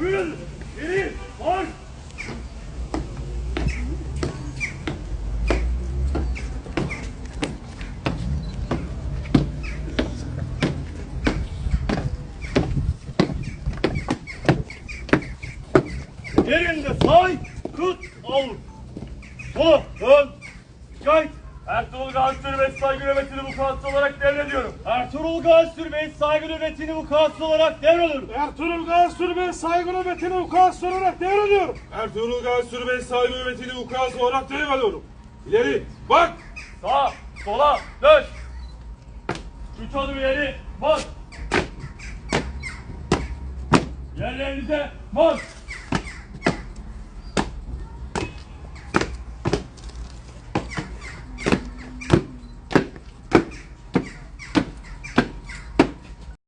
Ümit geri marş. Yerinde say, tut, al. Sola, dön. Şikayet. Ertuğrul Gazi Sürmesi saygı nöbetini bu kanıtı olarak devrediyorum. Ertuğrul Gazi Sürmesi saygı nöbetini kanıtı olarak devrediyorum. Ertuğrul Gazi Sürbe saygı nöbetini vukuatı olarak devrediyorum. Ertuğrul Gazi Sürbe saygı nöbetini vukuası olarak devrediyorum. İleri bak. Sağa, sola, dön. Üç adım ileri, bas. Yerlerinize bas.